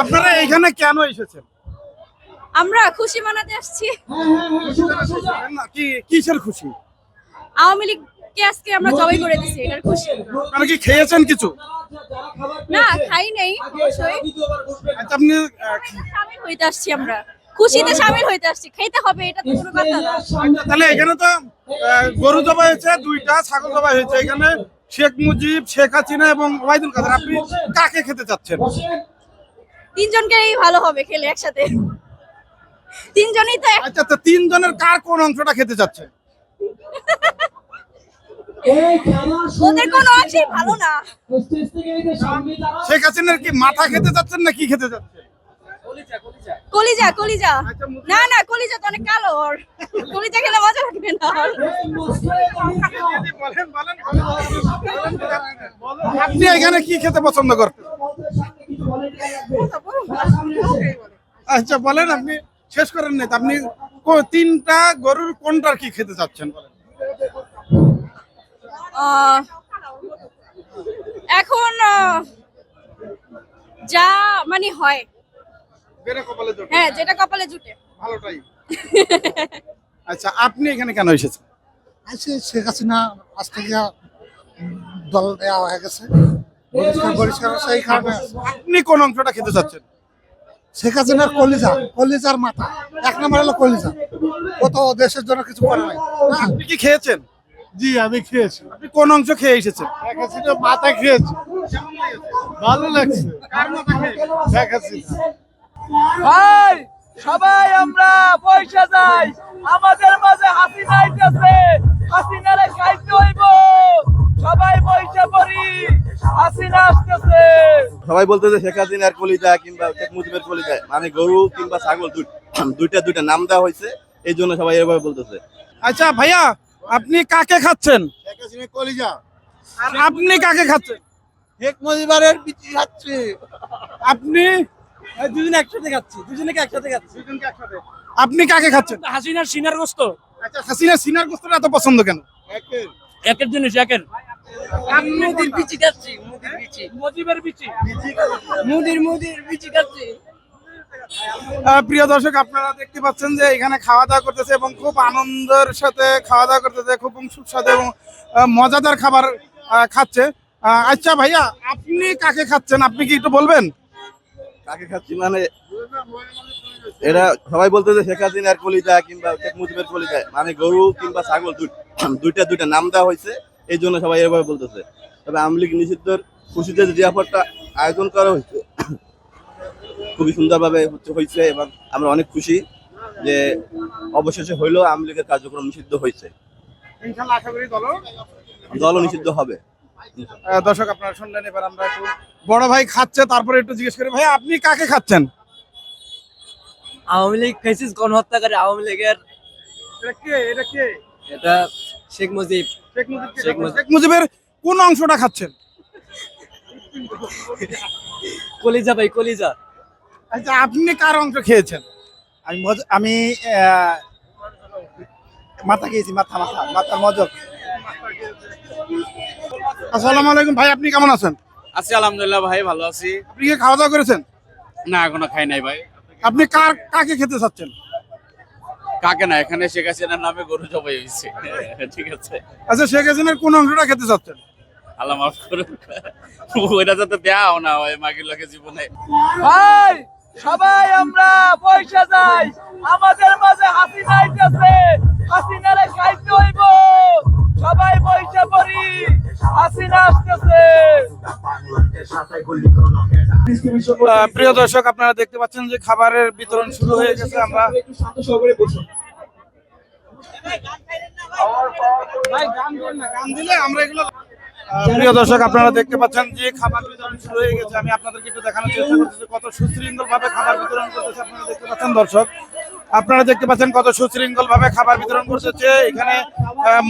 আপনারা এখানে কেন এসেছেন? আমরা খুশি মানাতে আসছি। কি কিসের খুশি? আওয়ামী লীগকে আজকে আমরা জবাই করে দিছি এটার খুশি। আপনারা কি খেয়েছেন কিছু? না খাই নেই অবশ্যই। আচ্ছা আপনি আহ, সামিল হইতে আসছি আমরা। খুশিতে সামিল হইতে আসছি খেতে হবে এটা তো কোনো কথা না। আচ্ছা, তাহলে এখানে তো গরু জবাই হয়েছে দুইটা ছাগল জবাই হয়েছে এখানে। শেখ মুজিব শেখ হাসিনা এবং ওয়াইদুল কাদের আপনি কাকে খেতে চাচ্ছেন? তিনজনকেই ভালো হবে খেলে একসাথে। তিনজনই তো এক- আচ্ছা তো তিনজনের কার কোন অংশটা খেতে ওদের কোনো অংশেই ভালো না। শেখ হাসিনার কি মাথা খেতে চাচ্ছেন না কি খেতে চাচ্ছেন? কলিজা কলিজা। আচ্ছা, না না কলিজা তো অনেক কালো ওর। কলিজা খেলে মজা লাগবে না ওর। বলেন, বলেন, বলেন। আপনি এখানে কি খেতে পছন্দ করেন আচ্ছা বলেন আপনি শেষ করেন নাই তো। আপনি তিনটা গরুর কোনটার কি খেতে চাচ্ছেন? বলেন আহ, এখন যা মানে হয়। হ্যাঁ যেটা কপালে জুটে। ভালোটাই আচ্ছা আপনি এখানে কেন এসেছেন? শেখ হাসিনা আজ থেকে দল দেওয়া হয়ে গেছে। পরিষ্কার পরিষ্কার সেই কারণে আপনি কোন অংশটা খেতে চাচ্ছেন? শেখ হাসিনার কলিজা কলিজার মাথা। এক নম্বর হলো কলিজা। ও তো দেশের জন্য কিছু করে নাই। না, আপনি কি খেয়েছেন? জি আমি খেয়েছি। আপনি কোন অংশ খেয়ে এসেছেন? শেখ হাসিনা মাথা খেয়েছি। ভালো লাগছে। শেখ হাসিনা। ভাই সবাই আমরা পয়সা যাই আমাদের মাঝে হাসিনা আইতাছে। হাসিনারে খাইতে হইব। সবাই পয়সা করি হাসিনা আসতেছে। সবাই বলতেছে শেখ হাসিনার কলিজা কিংবা শেখ মুজিবের কলিজা। মানে গরু কিংবা ছাগল দুইটা দুইটা নাম দেওয়া হয়েছে। এই জন্য সবাই এভাবে বলতেছে। আচ্ছা ভাইয়া আপনি কাকে খাচ্ছেন? শেখ হাসিনা কলিজা। আর আপনি কাকে খাচ্ছেন? শেখ মুজিবারের বিচি খাচ্ছে। আপনি? দুজন একসাথে খাচ্ছি। দুজনে একসাথে খাচ্ছি? আপনি কাকে খাচ্ছেন? হাসিনার সিনার গোস্ত। আচ্ছা হাসিনা সিনার গোস্তটা এত পছন্দ কেন? একের। জিনিস একের। মুদির বিচি খাচ্ছি মুদির বিচি। মুজিবের বিচি। মুদির মুদির বিচি খাচ্ছি। প্রিয় দর্শক আপনারা দেখতে পাচ্ছেন যে এখানে খাওয়া দাওয়া করতেছে এবং খুব আনন্দের সাথে খাওয়া দাওয়া করতেছে খুব সুস্বাদু এবং মজাদার খাবার খাচ্ছে। আহ, আচ্ছা ভাইয়া আপনি কাকে খাচ্ছেন? আপনি কি একটু বলবেন? কাকে খাচ্ছি মানে এরা সবাই বলতেছে শেখ হাসিনার কলিজা কিংবা শেখ মুজিবের কলিজা। মানে গরু কিংবা ছাগল দুই- দুইটা দুইটা নাম দেওয়া হয়েছে। এই জন্য সবাই এভাবে বলতেছে। তবে আওয়ামী লীগ নিষিদ্ধর খুশিতে যে জিয়াপটটা আয়োজন করা হয়েছে খুবই সুন্দরভাবে হচ্ছে হয়েছে এবং আমরা অনেক খুশি যে অবশেষে হইলেও আওয়ামী লীগের কার্যক্রম নিষিদ্ধ হয়েছে। ইনশাল্লাহ আশা করি দল দলও নিষিদ্ধ হবে। দর্শক আপনারা শুনলেন এবার আমরা একটু বড় ভাই খাচ্ছে তারপরে একটু জিজ্ঞেস করি ভাই আপনি কাকে খাচ্ছেন? আওয়ামী লীগ ফেসিস গণহত্যাকারী আওয়ামী লীগের এটা কে? এটা কে? এটা শেখ মুজিব। শেখ মুজিব শেখ মুজিব। শেখ মুজিবের কোন অংশটা খাচ্ছেন? কলিজা ভাই কলিজা। আচ্ছা আপনি কার অংশ খেয়েছেন? আমি আমি মাথা খেয়েছি মাথা মাথা মাথার মজক। আসসালামু আলাইকুম ভাই আপনি কেমন আছেন? আছি আলহামদুলিল্লাহ ভাই ভালো আছি। আপনি কি খাওয়া দাওয়া করেছেন? না এখনও খাই নাই ভাই। আপনি কার কাকে খেতে চাচ্ছেন? কাকে না এখানে শেখ হাসিনার নামে গরু জবাই হয়েছে। ঠিক আছে। আচ্ছা শেখ হাসিনার কোন অংশটা খেতে চাচ্ছেন? আল্লাহ মাফ করুন ওইটা যাতে দেওয়াও না হয় মাগির লোকে জীবনে। ভাই সবাই আমরা পয়সা যাই আমাদের মাঝে হাসিনা আইতাছে। হাসিনারে খাইতে হইব। সবাই পয়সা করি হাসিনা আসতেছে। প্রিয় দর্শক আপনারা দেখতে পাচ্ছেন যে খাবারের বিতরণ শুরু হয়ে গেছে। আমরা প্রিয় দর্শক আপনারা দেখতে পাচ্ছেন যে খাবার বিতরণ শুরু হয়ে গেছে। আমি আপনাদেরকে একটু দেখানোর চেষ্টা করতেছি কত সুশৃঙ্খল ভাবে খাবার বিতরণ করতেছে আপনারা দেখতে পাচ্ছেন দর্শক। আপনারা দেখতে পাচ্ছেন কত সুশৃঙ্খল ভাবে খাবার বিতরণ করতেছে এখানে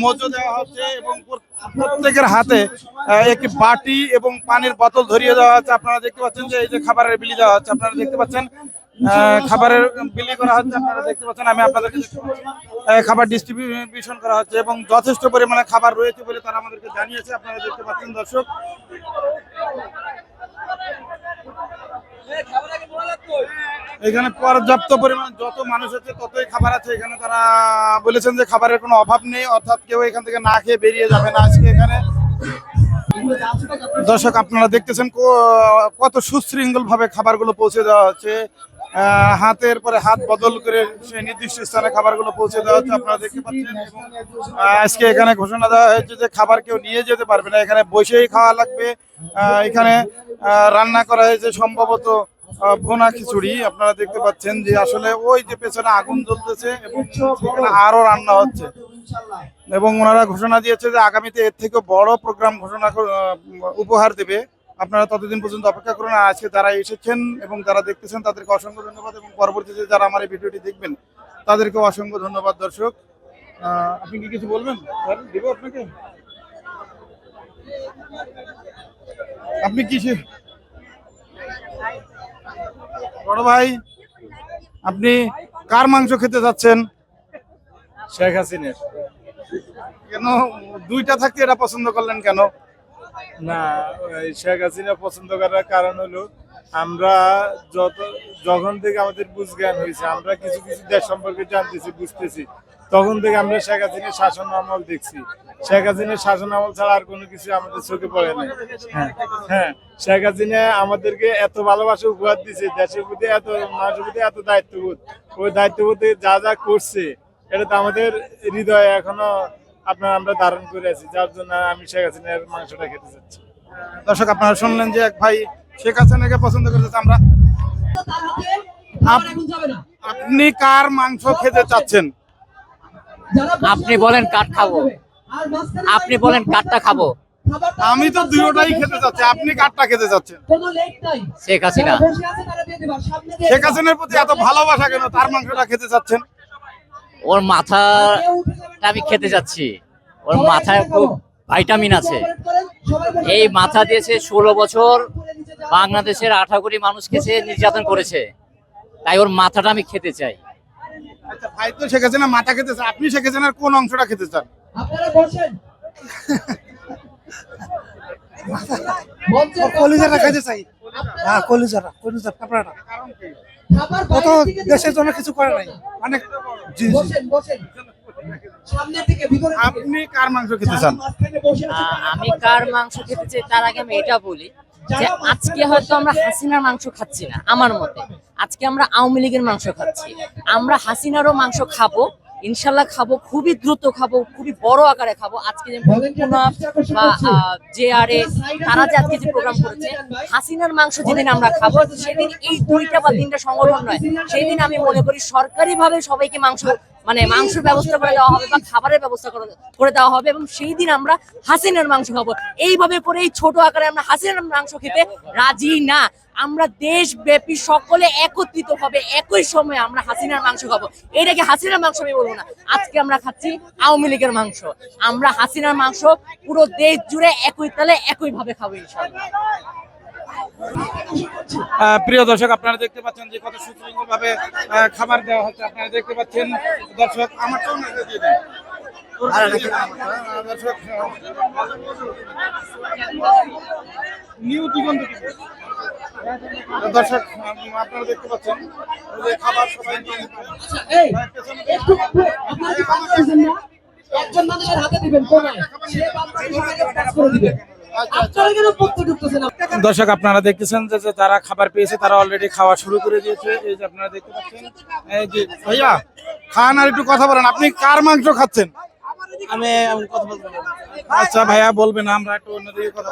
মজু দেওয়া হচ্ছে এবং প্রত- প্রত্যেকের হাতে একটি বাটি এবং পানির বোতল ধরিয়ে দেওয়া হচ্ছে। আপনারা দেখতে পাচ্ছেন যে এই যে খাবারের বিলি দেওয়া হচ্ছে, আপনারা দেখতে পাচ্ছেন খাবারের বিলি করা হচ্ছে, আপনারা দেখতে পাচ্ছেন, আমি আপনাদেরকে খাবার ডিস্ট্রিবিউশন করা হচ্ছে এবং যথেষ্ট পরিমাণে খাবার রয়েছে বলে তারা আমাদেরকে জানিয়েছে, আপনারা দেখতে পাচ্ছেন দর্শক। এখানে পর্যাপ্ত পরিমাণ যত মানুষ আছে, ততই খাবার আছে। এখানে তারা বলেছেন যে খাবারের কোনো অভাব নেই, অর্থাৎ কেউ এখান থেকে না খেয়ে বেরিয়ে যাবে না আজকে এখানে। দর্শক, আপনারা দেখতেছেন কত সুশৃঙ্খল ভাবে খাবারগুলো পৌঁছে দেওয়া হচ্ছে। হাতের পরে হাত বদল করে সেই নির্দিষ্ট স্থানে খাবারগুলো পৌঁছে দেওয়া হচ্ছে, আপনারা দেখতে পাচ্ছেন। আজকে এখানে ঘোষণা দেওয়া হয়েছে যে খাবার কেউ নিয়ে যেতে পারবে না, এখানে বসেই খাওয়া লাগবে। এখানে রান্না করা হয়েছে সম্ভবত ভুনা খিচুড়ি, আপনারা দেখতে পাচ্ছেন যে আসলে ওই যে পেছনে আগুন জ্বলতেছে এবং সেখানে আরও রান্না হচ্ছে। এবং ওনারা ঘোষণা দিয়েছে যে আগামীতে এর থেকে বড় প্রোগ্রাম ঘোষণা উপহার দেবে। আপনারা ততদিন পর্যন্ত অপেক্ষা করুন। আর আজকে যারা এসেছেন এবং যারা দেখতেছেন তাদেরকে অসংখ্য ধন্যবাদ এবং পরবর্তীতে যারা আমার এই ভিডিওটি দেখবেন তাদেরকে অসংখ্য ধন্যবাদ দর্শক। আপনি কি কিছু বলবেন? স্যার দিব আপনাকে? আপনি কি বড় ভাই আপনি কার মাংস খেতে যাচ্ছেন? শেখ হাসিনের। কেন দুইটা থাকতে এটা পছন্দ করলেন কেন? না, শেখ হাসিনা পছন্দ করার কারণ হলো আমরা যত, যখন থেকে আমাদের বুঝ জ্ঞান হয়েছে, আমরা কিছু কিছু দেশ সম্পর্কে জানতেছি, বুঝতেছি, তখন থেকে আমরা শেখ হাসিনের শাসন আমল দেখছি। শেখ হাসিনের শাসন আমল ছাড়া আর কোনো কিছু আমাদের চোখে পড়ে না হ্যাঁ হ্যাঁ শেখ হাসিনা আমাদেরকে এত ভালোবাসা, উপহার দিছে দেশের প্রতি এত, মানুষের প্রতি এত দায়িত্ববোধ। ওই দায়িত্ববোধে যা যা করছে, এটা তো আমাদের হৃদয়ে এখনও আপনার আমরা ধারণ করে আছি যার জন্য আমি শেখ হাসিনার মাংসটা খেতে চাচ্ছি। দর্শক আপনারা শুনলেন যে এক ভাই শেখ হাসিনাকে পছন্দ করতেছে আমরা আপনি কার মাংস খেতে চাচ্ছেন? আপনি বলেন কাঠ খাব? আপনি বলেন কাঠটা খাব? আমি তো দুটোটাই খেতে চাচ্ছি আপনি কারটা খেতে চাচ্ছেন? শেখ হাসিনা। শেখ হাসিনার প্রতি এত ভালোবাসা কেন? তার মাংসটা খেতে চাচ্ছেন? ওর মাথাটা আমি খেতে যাচ্ছি। ওর মাথায় খুব ভাইটামিন আছে। এই মাথা দিয়েছে ষোলো বছর। বাংলাদেশের আঠা কোটি মানুষকে সে নির্যাতন করেছে। তাই ওর মাথাটা আমি খেতে চাই। আচ্ছা ভাই তো শেখ হাসিনা মাথা খেতে চান আপনি শেখ আর কোন অংশটা খেতে চান? কলিজাটা খাইতে চাই। হ্যাঁ কলিজাটা কলিজা পেঁপড়াটা কত দেশের জন্য কিছু করে নাই। অনেক আপনি কার মাংস খেতে চান? আমি কার মাংস খেতে চাই তার আগে আমি এটা বলি যে আজকে হয়তো আমরা হাসিনার মাংস খাচ্ছি না আমার মতে। আজকে আমরা আওয়ামী লীগের মাংস খাচ্ছি। আমরা হাসিনারও মাংস খাব ইনশাল্লাহ খাব খুবই দ্রুত খাব খুবই বড় আকারে খাব। আজকে যে আরে বা আর তারা যে আজকে যে প্রোগ্রাম করেছে হাসিনার মাংস যেদিন আমরা খাব সেদিন এই দুইটা বা তিনটা সংগঠন নয় সেদিন আমি মনে করি সরকারি ভাবে সবাইকে মাংস মানে মাংসের ব্যবস্থা করে দেওয়া হবে বা খাবারের ব্যবস্থা করে- দেওয়া হবে এবং সেই দিন আমরা হাসিনার মাংস খাব। এইভাবে করে এই ছোট আকারে আমরা হাসিনার মাংস খেতে রাজি না। আমরা দেশব্যাপী সকলে একত্রিত হবে, একই সময়ে আমরা হাসিনার মাংস খাব। এটাকে হাসিনার মাংস আমি বলব না। আজকে আমরা খাচ্ছি আওয়ামী লীগের মাংস। আমরা হাসিনার মাংস পুরো দেশ জুড়ে একই তালে একই ভাবে খাব ইনশাল্লাহ প্রিয় দর্শক আপনারা দেখতে পাচ্ছেন যে কত সুশৃঙ্খল ভাবে খাবার দেওয়া হচ্ছে। আপনারা দেখতে পাচ্ছেন দর্শক আমার দর্শক নিউ দিগন্ত দর্শক আপনারা দেখতে পাচ্ছেন যে খাবার সবাই একজন মানুষের হাতে দিবেন কোনায় সে করে দিবেন। দর্শক আপনারা দেখতেছেন যে তারা যারা খাবার পেয়েছে তারা অলরেডি খাওয়া শুরু করে দিয়েছে। এই যে আপনারা দেখতে পাচ্ছেন। এই যে ভাইয়া খান আর একটু কথা বলেন। আপনি কার মাংস খাচ্ছেন? আমি কথা বলব আচ্ছা ভাইয়া বলবেন আমরা একটু অন্যদিকে কথা